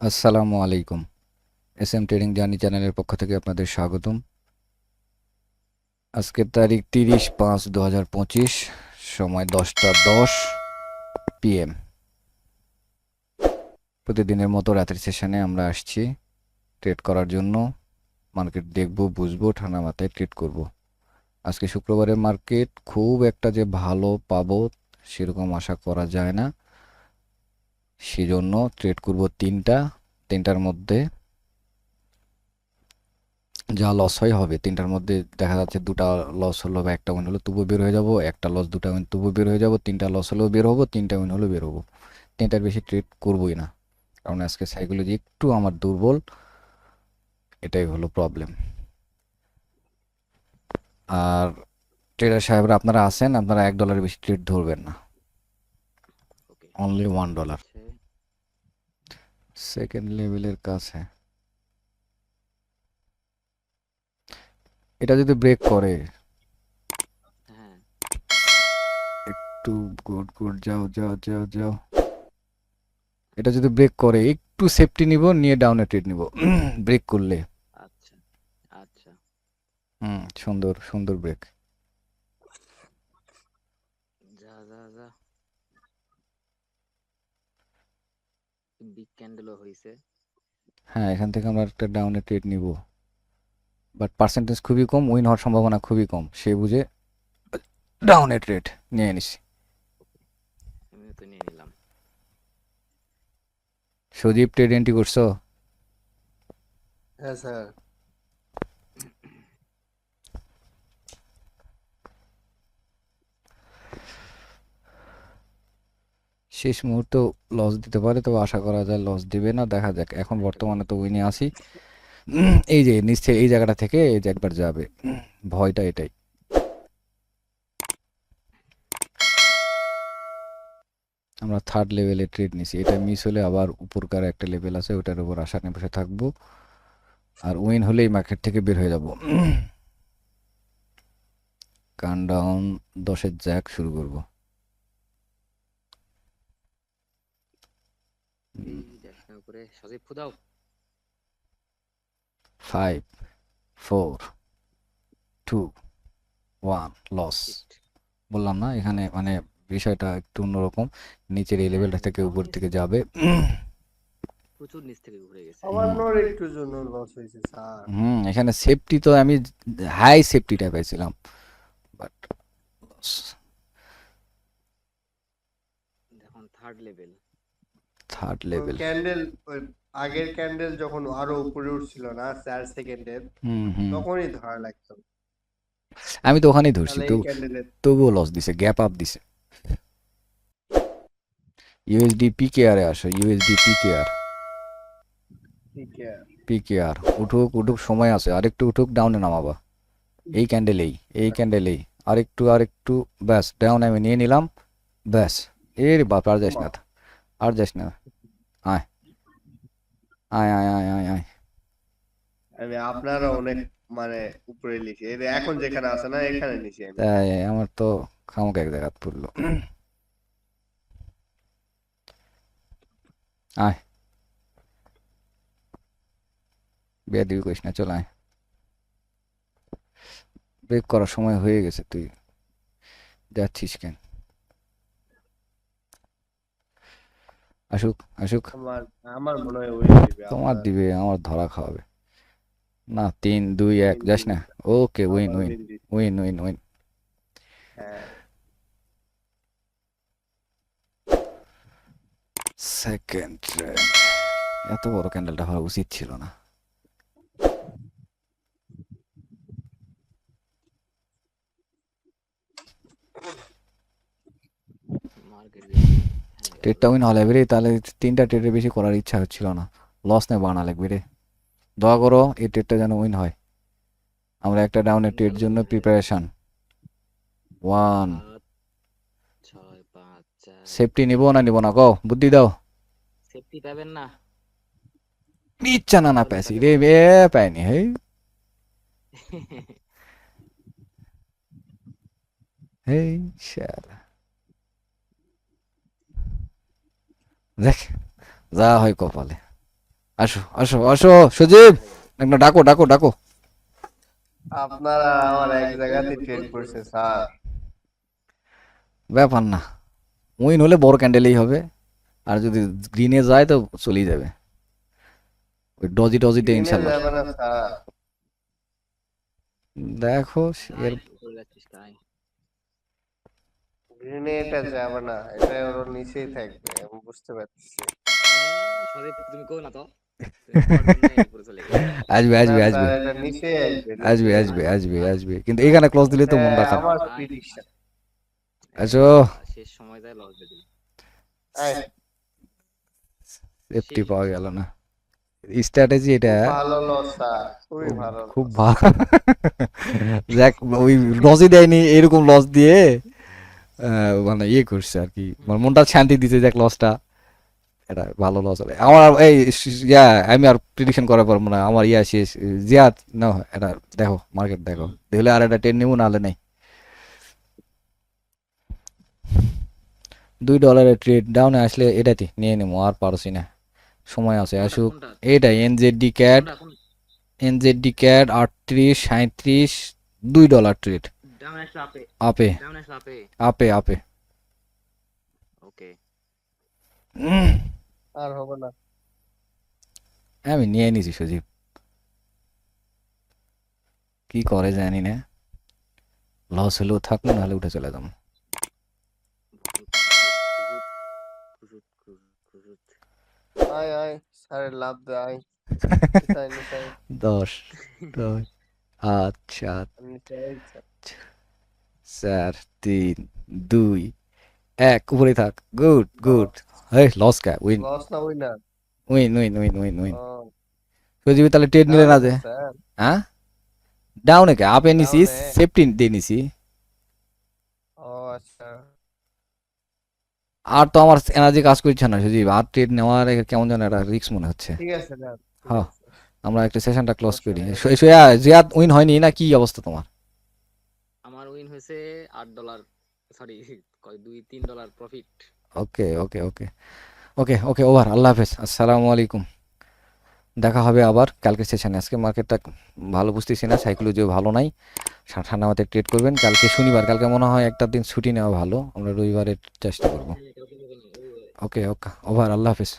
আসসালামু আলাইকুম। S M trading journey চ্যানেলের পক্ষ থেকে আপনাদের স্বাগতম। আজকের তারিখ তিরিশ পাঁচ দু হাজার পঁচিশ, সময় দশটা দশ পিএম। প্রতিদিনের মতো রাতের সেশনে আমরা আসছি ট্রেড করার জন্য। মার্কেট দেখব, বুঝব, ঠান্ডা মাথায় ট্রেড করব। আজকে শুক্রবারের মার্কেট খুব একটা যে ভালো পাবো সেরকম আশা করা যায় না। সেজন্য ট্রেড করব তিনটা তিনটার মধ্যে যা লস হয় হবে। তিনটার মধ্যে দেখা যাচ্ছে দুটা লস হলো বা একটা উইন হলো তবুও বের হয়ে যাব। একটা লস দুটা উইন তবুও বের হয়ে যাব। তিনটা লস হলেও বের হব তিনটা উইন হলেও বের হব। তিনটার বেশি ট্রেড করবোই না। কারণ আজকে সাইকোলজি একটু আমার দুর্বল এটাই হলো প্রবলেম আর ট্রেডার সাহেবরা আপনারা আছেন? আপনারা এক ডলারের বেশি ট্রেড ধরবেন না। অনলি ওয়ান ডলার সেকেন্ড লেভেলের কাছে এটা যদি ব্রেক করে হ্যাঁ। একটু গুড গুড যাও যাও যাও যাও। এটা যদি ব্রেক করে একটু সেফটি নিব নিয়ে ডাউনে ট্রেড নিব। ব্রেক করলে। আচ্ছা আচ্ছা। হুম সুন্দর সুন্দর ব্রেক যা যা যা। বিগ ক্যান্ডেলও হয়েছে হ্যাঁ এখান থেকে আমরা একটা ডাউনে ট্রেড নিব। বাট পার্সেন্টেজ খুবই কম উইন হওয়ার সম্ভাবনা খুবই কম। সে বুঝে ডাউনে ট্রেড নিয়ে নিছি। আমি তো নিয়ে নিলাম। সজীব ট্রেড এন্ট্রি করছ? হ্যাঁ স্যার। শেষ মুহূর্তে লস দিতে পারে তো আশা করা যায় লস দিবে না। দেখা যাক, এখন বর্তমানে তো উইনে আসি এই যে, নিচে এই জায়গাটা থেকে এই যে একবার যাবে। ভয়টা এটাই। আমরা থার্ড লেভেলে ট্রেড নিছি। এটা মিস হলে আবার উপরকার একটা লেভেল আছে, ওটার উপর আশা নিয়ে বসে থাকব। আর উইন হলেই মার্কেট থেকে বের হয়ে যাব। কান ডাউন দশের জ্যাক শুরু করব। এই দেখনা উপরে Sajib ফুদাও five four two one loss বললাম না এখানে মানে বিষয়টা একটু অন্যরকম। নিচের এই লেভেলটা থেকে উপর দিকে যাবে। প্রচুর নিচ থেকে ঘুরে গেছে। সামান্যর একটু জন্য লস হয়েছে স্যার। হুম এখানে সেফটি তো আমি হাই সেফটিটা পেয়েছিলাম বাট এখন third level third level candle আগের ক্যান্ডেল যখন আরও উপরে উঠছিল না চার সেকেন্ডের তখনই ধরা লাগতো। আমি তো ওখানেই ধরছি তো তবুও লস দিছে গ্যাপ আপ দিছে। ইউএসডি পিকে আরে আসো ইউএসডি পিকে আর ঠিক আছে আর উঠুক উঠুক সময় আছে আরেকটু উঠুক ডাউনে নামাবা। এই ক্যান্ডেলেই এই ক্যান্ডেলেই আরেকটু আরেকটু ব্যাস ডাউন আমি নিয়ে নিলাম ব্যাস এর বাপ আর যাস না। আর যাস না। আয়। আয় আয় আয় আয় আয়। আমি আপনারা অনেক মানে উপরে লিখে এখন যেখানে আছে না এখানে আমি। তাই আমার তো খামুক এক জায়গাত পড়ল। আয়। বিয়ে দিবি কইস না চল আয়। ব্রেক করার সময় হয়ে গেছে তুই। যাচ্ছিস কেন? আসুক আসুক। আমার আমার মনে হয় ওই দিবে তোমার দিবে আমার ধরা খাওয়াবে। না তিন দুই এক যাস না। Okay win win win win win. Second এত বড় ক্যান্ডেলটা হওয়া উচিত ছিল না। মার্কেট ট্রেডটা উইন হলে রে তাহলে তিনটা ট্রেডের বেশি করার ইচ্ছা হচ্ছিল না। লস নেই বানা লাগবে রে দোয়া করো এই ট্রেডটা যেন উইন হয়। আমরা একটা ডাউনের ট্রেড জন্য প্রিপারেশন ওয়ান সেফটি নিব না নিব না কও? বুদ্ধি দাও। সেফটি পাবেন না। ইচ্ছা না না পেছি রে বে পাইনি হে হেই শালা দেখ যা হয় কপালে। আসো আসো আসো সজীব একটা ডাকো ডাকো ডাকো। আপনারা আমার এক জায়গাতে ট্রেড করছে স্যার। ব্যাপার না উইন হলে বড় ক্যান্ডেলেই হবে আর যদি গ্রিনে যায় তো চলেই যাবে। ওই ডজি টজিতে কিনে ইনশাল্লাহ। দেখো এর গ্রিনে এটা যাবে না এটা ওর নিচেই থাকবে আমি বুঝতে পারছি। সদীপ তুমি কো না তো। আসবে আসবে আসবে। আসবে আসবে আসবে আসবে। কিন্তু এখানে ক্লোজ দিলে তো মন রাখা আসো। শেষ সময় যায় লস দিয়ে দিল সেফটি পাওয়া গেল না। স্ট্র্যাটেজি এটা। ভালো লস স্যার। খুবই ভালো খুব ভালো দেখ ওই লসই দেয়নি এরকম লস দিয়ে মানে ইয়ে করছে আর কি। মানে মনটা শান্তি দিতে দেখ লসটা এটা ভালো লস হবে। আমার এই ইয়া আমি আর প্রিডিকশন করা পারব না আমার ইয়া শেষ। জিয়াদ না এটা দেখো মার্কেট দেখো। দেখলে আর একটা টেন নেব নাহলে নেই। দুই ডলারের ট্রেড ডাউনে আসলে এটাতে নিয়ে নেব আর পারছি না। সময় আছে আসুক? এটাই এনজেডি ক্যাট এনজেডি ক্যাট আটত্রিশ সাঁত্রিশ দুই ডলার ট্রেড আপে আপে আপে ওকে আর হবে না। আমি নিয়ে নিছি সজীব। কি করে জানি না। লস হলেও থাকুন নাহলে উঠে চলে যাব। আয় আয় স্যারের লাভ দে আয়। দশ দশ। সাত নিচাই চার তিন দুই এক উপরে থাক। Good good. হেই লস কা উইন লস না winner win win win win win Sajib তাহলে ট্রেড নিলে না যে? হ্যাঁ? ডাউনে কে? আপে নিছি সেফটি দিয়ে নিছি। ও আচ্ছা। আর তো আমার এনার্জি কাজ করছে না সজীব। আর ট্রেড নেওয়ার কেমন যেন একটা রিস্ক মনে হচ্ছে। ঠিক আছে হ্যাঁ। আমরা একটা সেশনটা ক্লোজ করি। জিয়াদ উইন হয়নি না? কি অবস্থা তোমার? হয়েছে আট ডলার সরি কয় দুই তিন dollar profit okay okay okay okay okay over আল্লাহ হাফেজ আসসালামু আলাইকুম। দেখা হবে আবার কালকে সেশনে আজকে মার্কেটটা ভালো বুঝতেছি না সাইকোলজিও ভালো নাই। ঠান্ডা মাথায় ট্রেড করবেন। কালকে শনিবার কালকে মনে হয় একটা দিন ছুটি নেওয়া ভালো। আমরা রবিবারে চেষ্টা করব। ওকে ওকে ওভার আল্লাহ হাফেজ।